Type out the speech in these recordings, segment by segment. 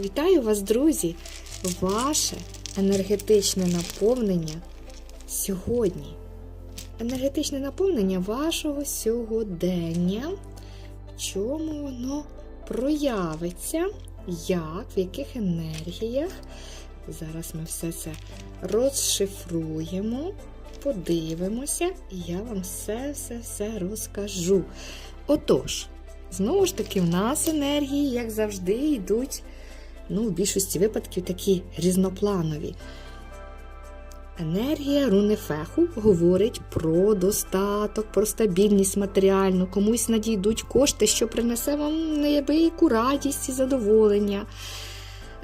Вітаю вас, друзі! Ваше енергетичне наповнення сьогодні. Енергетичне наповнення вашого сьогодення. В чому воно проявиться? Як, в яких енергіях? Зараз ми все це розшифруємо, подивимося, і я вам все-все-все розкажу. Отож, знову ж таки, в нас енергії, як завжди, йдуть ну, в більшості випадків такі різнопланові. Енергія руни феху говорить про достаток, про стабільність матеріальну, комусь надійдуть кошти, що принесе вам неабияку радість і задоволення.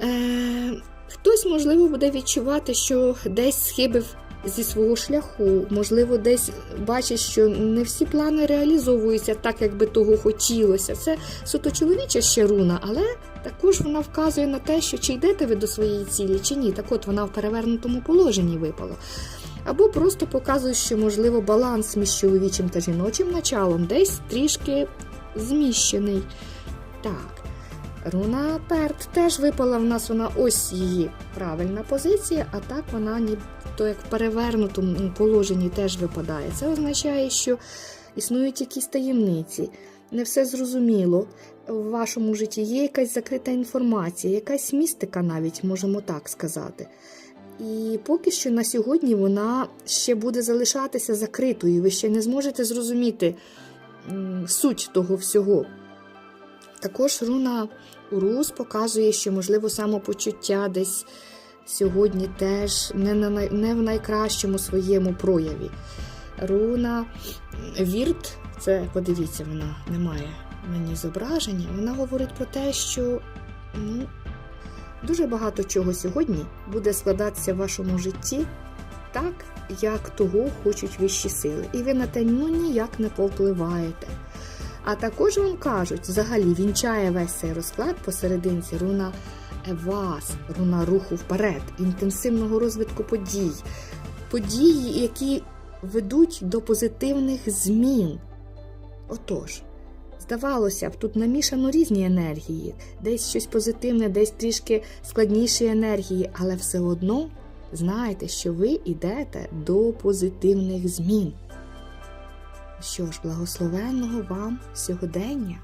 Е, хтось, можливо, буде відчувати, що десь схибив зі свого шляху, можливо, десь бачить, що не всі плани реалізовуються так, як би того хотілося. Це суто чоловіча ще руна, але також вона вказує на те, що чи йдете ви до своєї цілі, чи ні. Так от вона в перевернутому положенні випала. Або просто показує, що, можливо, баланс між чоловічим та жіночим началом десь трішки зміщений. Так. Руна Перт теж випала в нас, вона ось її правильна позиція, а так вона то як в перевернутому положенні теж випадає. Це означає, що існують якісь таємниці, не все зрозуміло. В вашому житті є якась закрита інформація, якась містика навіть, можемо так сказати. І поки що на сьогодні вона ще буде залишатися закритою. Ви ще не зможете зрозуміти суть того всього. Також руна Урус показує, що, можливо, самопочуття десь сьогодні теж не, на, не в найкращому своєму прояві. Руна Вірт, це подивіться, вона не має мені зображення. Вона говорить про те, що ну, дуже багато чого сьогодні буде складатися в вашому житті так, як того хочуть вищі сили. І ви на те ну, ніяк не повпливаєте. А також вам кажуть, взагалі вінчає весь цей розклад посерединці руна Евас, руна руху вперед, інтенсивного розвитку подій, події, які ведуть до позитивних змін. Отож, здавалося б, тут намішано різні енергії, десь щось позитивне, десь трішки складніші енергії, але все одно знаєте, що ви йдете до позитивних змін. Що ж, благословенного вам сьогодення!